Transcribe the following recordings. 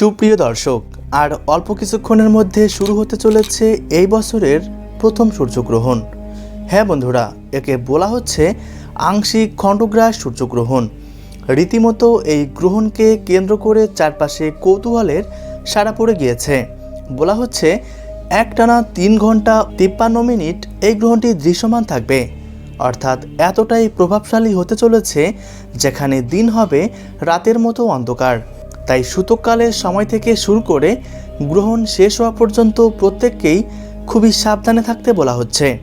সুপ্রিয় দর্শক, আর অল্প কিছুক্ষণের মধ্যে শুরু হতে চলেছে এই বছরের প্রথম সূর্যগ্রহণ। হ্যাঁ বন্ধুরা, একে বলা হচ্ছে আংশিক খণ্ডগ্রাস সূর্যগ্রহণ। রীতিমতো এই গ্রহণকে কেন্দ্র করে চারপাশে কৌতূহলের সাড়া পড়ে গিয়েছে। বলা হচ্ছে একটানা তিন ঘণ্টা তিপ্পান্ন মিনিট এই গ্রহণটি দৃশ্যমান থাকবে। অর্থাৎ এতটাই প্রভাবশালী হতে চলেছে, যেখানে দিন হবে রাতের মতো অন্ধকার। তাই সূতককালের সময় থেকে শুরু করে গ্রহণ শেষ হওয়া পর্যন্ত প্রত্যেককেই খুবই সাবধানে থাকতে বলা হচ্ছে।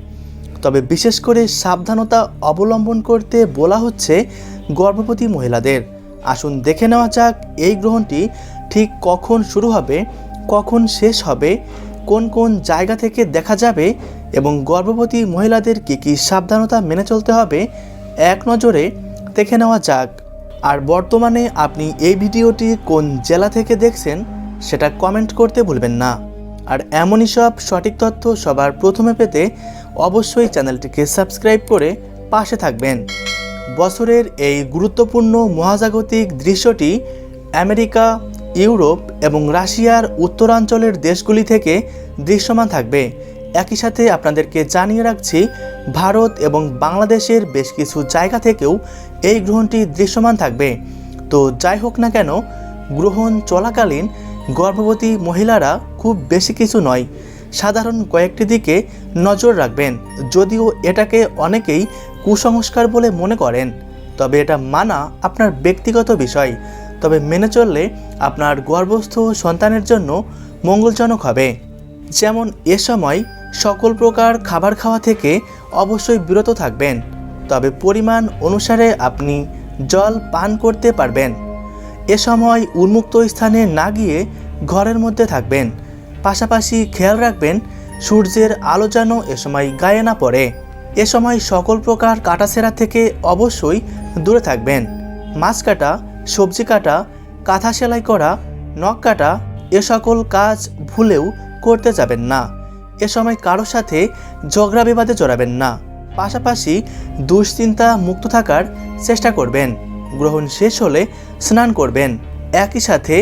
তবে বিশেষ করে সাবধানতা অবলম্বন করতে বলা হচ্ছে গর্ভবতী মহিলাদের। আসুন দেখে নেওয়া যাক এই গ্রহণটি ঠিক কখন শুরু হবে, কখন শেষ হবে, কোন কোন জায়গা থেকে দেখা যাবে এবং গর্ভবতী মহিলাদের কী কী সাবধানতা মেনে চলতে হবে, এক নজরে দেখে নেওয়া যাক। আর বর্তমানে আপনি এই ভিডিওটি কোন জেলা থেকে দেখছেন সেটা কমেন্ট করতে ভুলবেন না। আর এমনই সব সঠিক তথ্য সবার প্রথমে পেতে অবশ্যই চ্যানেলটিকে সাবস্ক্রাইব করে পাশে থাকবেন। বছরের এই গুরুত্বপূর্ণ মহাজাগতিক দৃশ্যটি আমেরিকা, ইউরোপ এবং রাশিয়ার উত্তরাঞ্চলের দেশগুলি থেকে দৃশ্যমান থাকবে। একই সাথে আপনাদেরকে জানিয়ে রাখছি, ভারত এবং বাংলাদেশের বেশ কিছু জায়গা থেকেও এই গ্রহণটি দৃশ্যমান থাকবে। তো যাই হোক না কেন, গ্রহণ চলাকালীন গর্ভবতী মহিলারা খুব বেশি কিছু নয়, সাধারণ কয়েকটি দিকে নজর রাখবেন। যদিও এটাকে অনেকেই কুসংস্কার বলে মনে করেন, তবে এটা মানা আপনার ব্যক্তিগত বিষয়। তবে মেনে চললে আপনার গর্ভস্থ সন্তানের জন্য মঙ্গলজনক হবে। যেমন এ সময় সকল প্রকার খাবার খাওয়া থেকে অবশ্যই বিরত থাকবেন। তবে পরিমাণ অনুসারে আপনি জল পান করতে পারবেন। এ সময় উন্মুক্ত স্থানে না গিয়ে ঘরের মধ্যে থাকবেন। পাশাপাশি খেয়াল রাখবেন, সূর্যের আলো যেন এ সময় গায়ে না পড়ে। এ সময় সকল প্রকার কাটাছেঁড়া থেকে অবশ্যই দূরে থাকবেন। মাছ কাটা, সবজি কাটা, কাঁথা সেলাই করা, নখ কাটা, এ সকল কাজ ভুলেও করতে যাবেন না। এ সময় কারও সাথে ঝগড়া বিবাদে জড়াবেন না। পাশাপাশি দুশ্চিন্তা মুক্ত থাকার চেষ্টা করবেন। গ্রহণ শেষ হলে স্নান করবেন। একই সাথে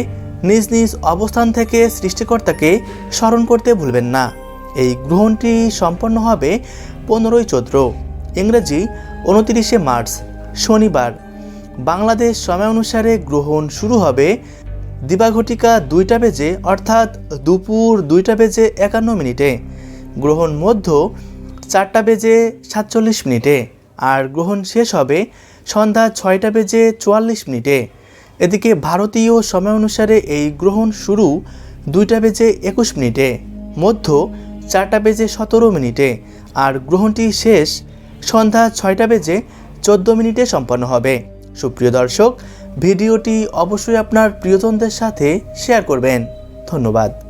নিজ নিজ অবস্থান থেকে সৃষ্টিকর্তাকে স্মরণ করতে ভুলবেন না। এই গ্রহণটি সম্পন্ন হবে পনেরোই চৈত্র। ইংরেজি উনতিরিশে মার্চ, শনিবার। বাংলাদেশ সময় অনুসারে গ্রহণ শুরু হবে দিবাঘটিকা দুইটা বেজে, অর্থাৎ দুপুর দুইটা বেজে একান্ন মিনিটে। গ্রহণ মধ্য চারটা বেজে সাতচল্লিশ মিনিটে আর গ্রহণ শেষ হবে সন্ধ্যা ছয়টা বেজে চুয়াল্লিশ মিনিটে। এদিকে ভারতীয় সময় অনুসারে এই গ্রহণ শুরু দুইটা বেজে একুশ মিনিটে, মধ্য চারটা বেজে সতেরো মিনিটে আর গ্রহণটি শেষ সন্ধ্যা ছয়টা বেজে চোদ্দ মিনিটে সম্পন্ন হবে। সুপ্রিয় দর্শক ভিডিওটি অবশ্যই আপনার প্রিয়জনদের সাথে শেয়ার করবেন। ধন্যবাদ।